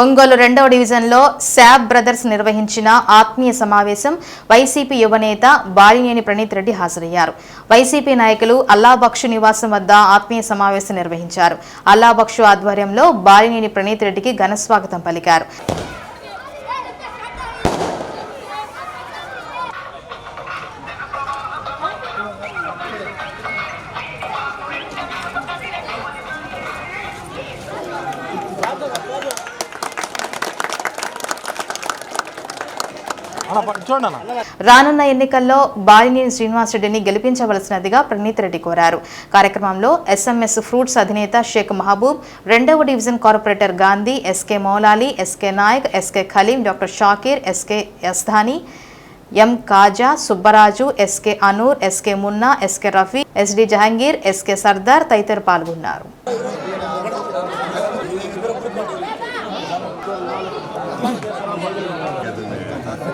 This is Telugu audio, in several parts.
ఒంగోలు రెండవ డివిజన్లో శాబ్ బ్రదర్స్ నిర్వహించిన ఆత్మీయ సమావేశం వైసీపీ యువనేత బాలినేని ప్రణీత్ రెడ్డి హాజరయ్యారు. వైసీపీ నాయకులు అల్లాబక్షు నివాసం వద్ద ఆత్మీయ సమావేశం నిర్వహించారు. అల్లాబక్షు ఆధ్వర్యంలో బాలినేని ప్రణీత్ రెడ్డికి ఘనస్వాగతం పలికారు. రానున్న ఎన్నికల్లో బాలినేని శ్రీనివాసరెడ్డిని గెలిపించవలసినదిగా ప్రణీత్ రెడ్డి కోరారు. కార్యక్రమంలో ఎస్ఎంఎస్ ఫ్రూట్స్ అధినేత షేక్ మహబూబ్ రెండవ division corporator Gandhi SK Moulali SK Nayak SK Khaleem doctor Shakir SK Yasdani M Khaja Subbaraju SK Anoor SK Munna SK Rafi SD Jahangir SK Sardar తదితరులు పాల్గొన్నారు.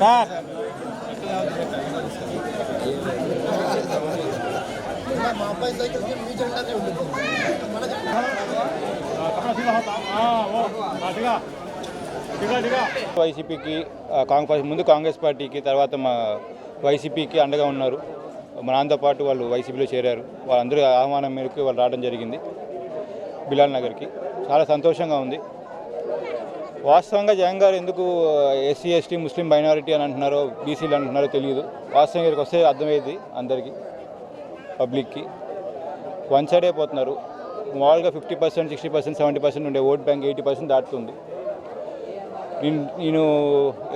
సార్ వైసీపీకి ఆ, కాంగ్రెస్ ముందు కాంగ్రెస్ పార్టీకి తర్వాత మా వైసీపీకి అండగా ఉన్నారు. మనతో పాటు వాళ్ళు వైసీపీలో చేరారు. వాళ్ళందరూ ఆహ్వానం మేరకు వాళ్ళు రావడం జరిగింది బిలాల్ నగర్కి. చాలా సంతోషంగా ఉంది. వాస్తవంగా జగన్ గారు ఎందుకు ఎస్సీ ఎస్టీ ముస్లిం మైనారిటీ అని అంటున్నారో బీసీలు అంటున్నారో తెలియదు. వాస్తవం ఇక్కడికి వస్తే అర్థమయ్యేది అందరికీ పబ్లిక్కి. వన్ సైడ్ అయిపోతున్నారు మామూలుగా fifty percent sixty percent seventy percent ఉండే ఓట్ బ్యాంక్ ఎయిటీ పర్సెంట్ దాటుతుంది. నేను నేను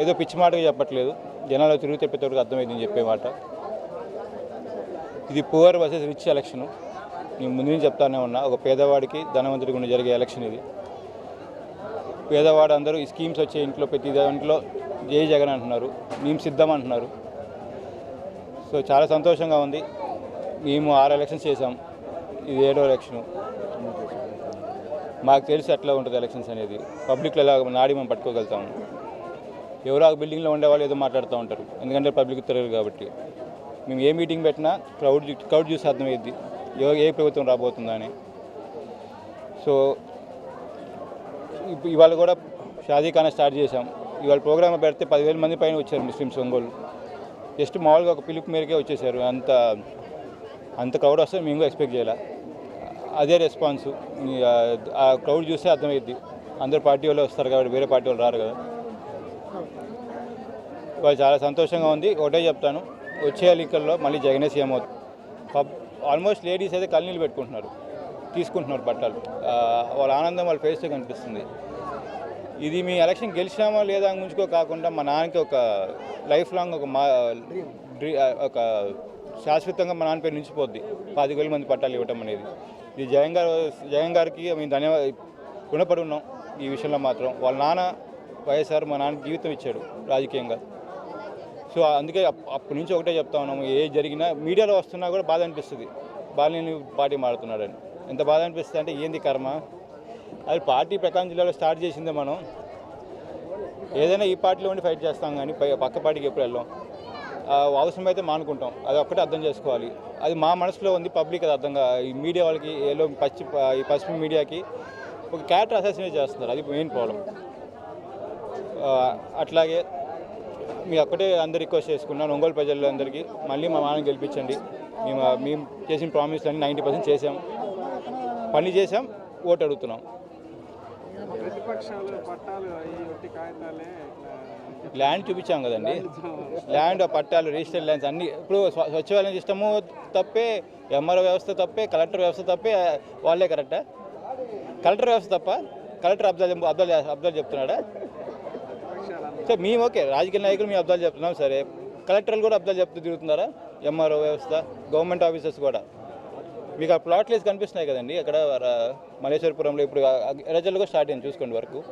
ఏదో పిచ్చి మాటగా చెప్పట్లేదు. జనాలు తిరిగి తెప్పేటప్పుడు అర్థమైంది నేను చెప్పే మాట. ఇది పువర్ వర్సెస్ రిచ్ ఎలక్షన్. నేను ముందు నుంచి చెప్తానే ఉన్నా ఒక పేదవాడికి ధనవంతుడి గుండా జరిగే ఎలక్షన్ ఇది. పేదవాడు అందరూ ఈ స్కీమ్స్ వచ్చే ఇంట్లో ప్రతి దాంట్లో జై జగన్ అంటున్నారు మేము సిద్ధం అంటున్నారు. సో చాలా సంతోషంగా ఉంది. మేము ఆరు ఎలక్షన్స్ చేసాం ఇది ఏడో ఎలక్షన్. మాకు తెలిసి ఎట్లా ఉంటుంది ఎలక్షన్స్ అనేది. పబ్లిక్లో ఎలా నాడి మనం పట్టుకోగలుగుతాము ఎవరో ఆ బిల్డింగ్లో ఉండేవాళ్ళు ఏదో మాట్లాడుతూ ఉంటారు. ఎందుకంటే పబ్లిక్ తెలియదు కాబట్టి. మేము ఏ మీటింగ్ పెట్టినా క్రౌడ్ క్రౌడ్ చూసి అర్థమైద్ది ఏ ఏ ప్రభుత్వం రాబోతుందని సో ఇవాళ కూడా షాదీఖానా స్టార్ట్ చేశాం. ఇవాళ ప్రోగ్రామ్ పెడితే పదివేల మంది పైన వచ్చారు ముస్లిమ్స్ ఒంగోలు. జస్ట్ మామూలుగా ఒక పిలుపు మేరకే వచ్చేసారు. అంత అంత క్రౌడ్ వస్తే మేము ఎక్స్పెక్ట్ చేయాలి? అదే రెస్పాన్స్. ఆ- క్రౌడ్ చూస్తే అర్థమైద్ది. అందరు పార్టీ వాళ్ళు వస్తారు కాబట్టి వేరే పార్టీ వాళ్ళు రారు కదా. వాళ్ళు చాలా సంతోషంగా ఉంది. ఒకటే చెప్తాను. వచ్చే ఎన్నికల్లో మళ్ళీ జగనే సీఎం అవుతుంది పబ్ ఆల్మోస్ట్ లేడీస్ అయితే కళ్ళనీళ్ళు పెట్టుకుంటున్నారు తీసుకుంటున్నారు బట్టలు. వాళ్ళ ఆనందం వాళ్ళ ఫేస్లో కనిపిస్తుంది. ఇది మీ ఎలక్షన్ గెలిచినామా లేదా అని కాకుండా మా నాన్నకి ఒక లైఫ్ లాంగ్ ఒక మా డ్రీ ఒక శాశ్వతంగా మా నాన్న పేరు నిలిచిపోద్ది. పాతిక వేల మంది పట్టాలు ఇవ్వటం అనేది. ఈ జగన్ గారు జగన్ గారికి మేము ధన్యవాద రుణపడి ఉన్నాం ఈ విషయంలో మాత్రం. వాళ్ళ నాన్న వైఎస్ఆర్ మా నాన్న జీవితం ఇచ్చాడు రాజకీయంగా. సో అందుకే అప్పటి నుంచి ఒకటే చెప్తా ఉన్నాము ఏ జరిగినా మీడియాలో వస్తున్నా కూడా బాధ అనిపిస్తుంది. బాలినేని పార్టీ మారుతున్నాడని. ఎంత బాధ అనిపిస్తుంది అంటే ఏంది కర్మ? అది పార్టీ ప్రకాశం జిల్లాలో స్టార్ట్ చేసిందే మనం. ఏదైనా ఈ పార్టీలో ఉండి ఫైట్ చేస్తాం కానీ పక్క పార్టీకి ఎప్పుడు వెళ్ళాం? అవసరమైతే మానుకుంటాం. అది ఒక్కటే అర్థం చేసుకోవాలి. అది మా మనసులో ఉంది పబ్లిక్ అది అర్థంగా. ఈ మీడియా వాళ్ళకి ఏలో పచ్చి ఈ పశ్చిమ మీడియాకి ఒక క్యారెక్టర్ అసెస్మెంట్ చేస్తున్నారు. అది మెయిన్ ప్రాబ్లం. అట్లాగే మీ ఒక్కటే అందరు రిక్వెస్ట్ చేసుకున్నాను. ఒంగోలు ప్రజలందరికీ మళ్ళీ మా నాన్న గెలిపించండి. మేము మేము చేసిన ప్రామిస్ అన్ని నైంటీ పర్సెంట్ చేసాం పని చేసాం ఓటు అడుగుతున్నాం. ప్రతిపక్షాలు పట్టాలు ఒట్టి కాగితాలే ల్యాండ్ చూపించాం కదండి. ల్యాండ్ పట్టాలు రిజిస్టర్ ల్యాండ్స్ అన్ని. ఇప్పుడు స్వ- స్వచ్ఛవాలయం సిస్టము తప్పే ఎంఆర్ఓ వ్యవస్థ తప్పే కలెక్టర్ వ్యవస్థ తప్పే వాళ్ళే కరెక్టా? కలెక్టర్ వ్యవస్థ తప్ప కలెక్టర్ అబ్జర్వ్ అబ్జర్వ్ అబ్జర్వ్ చెప్తున్నాడా? సరే సో మేము ఓకే రాజకీయ నాయకులు మేము అబ్జర్వ్ చెప్తున్నాం సరే. కలెక్టర్లు కూడా అబ్జర్వ్ చెప్తూ తిరుగుతున్నారా? ఎంఆర్ఓ వ్యవస్థ గవర్నమెంట్ ఆఫీసర్స్ కూడా. మీకు ఆ ప్లాట్లు కనిపిస్తున్నాయి కదండి అక్కడ మలేశ్వరపురంలో ఇప్పుడు ఎరజల్లో కూడా స్టార్ట్ అయింది చూసుకోండి వరకు.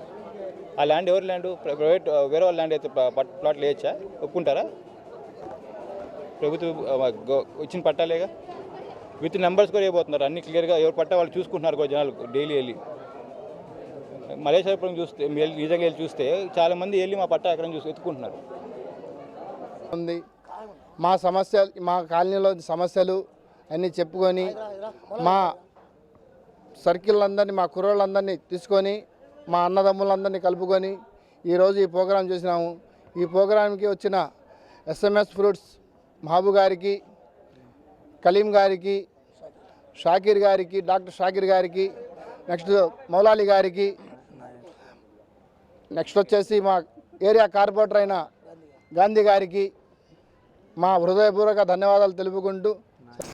ఆ ల్యాండ్ ఎవరి ల్యాండ్ ప్రైవేట్ వేరే వాళ్ళ ల్యాండ్ అయితే ప్లాట్లు వేయచ్చా? ఒప్పుకుంటారా? ప్రభుత్వం ఇచ్చిన పట్టాలేగా? విత్ నెంబర్స్ కూడా వేయబోతున్నారు అన్ని క్లియర్గా ఎవరు పట్టా వాళ్ళు చూసుకుంటున్నారు కూడా జనాలు డైలీ వెళ్ళి. మలేశ్వరపురం చూస్తే మీరు నిజంగా వెళ్ళి చూస్తే చాలామంది వెళ్ళి మా పట్టా ఎక్కడ చూసి ఎత్తుకుంటున్నారు ఉంది. మా సమస్య మా కాలనీలో సమస్యలు అన్నీ చెప్పుకొని మా సర్కిల్ అందరినీ మా కుర్రోళ్ళందరినీ తీసుకొని మా అన్నదమ్ములందరినీ కలుపుకొని ఈరోజు ఈ ప్రోగ్రాం చేసినాము. ఈ ప్రోగ్రాంకి వచ్చిన ఎస్ఎంఎస్ ఫ్రూట్స్ మహబూ గారికి కలీం గారికి షాకీర్ గారికి డాక్టర్ షాకీర్ గారికి నెక్స్ట్ మౌలాలి గారికి నెక్స్ట్ వచ్చేసి మా ఏరియా కార్పొరేటర్ అయిన గాంధీ గారికి మా హృదయపూర్వక ధన్యవాదాలు తెలుపుకుంటూ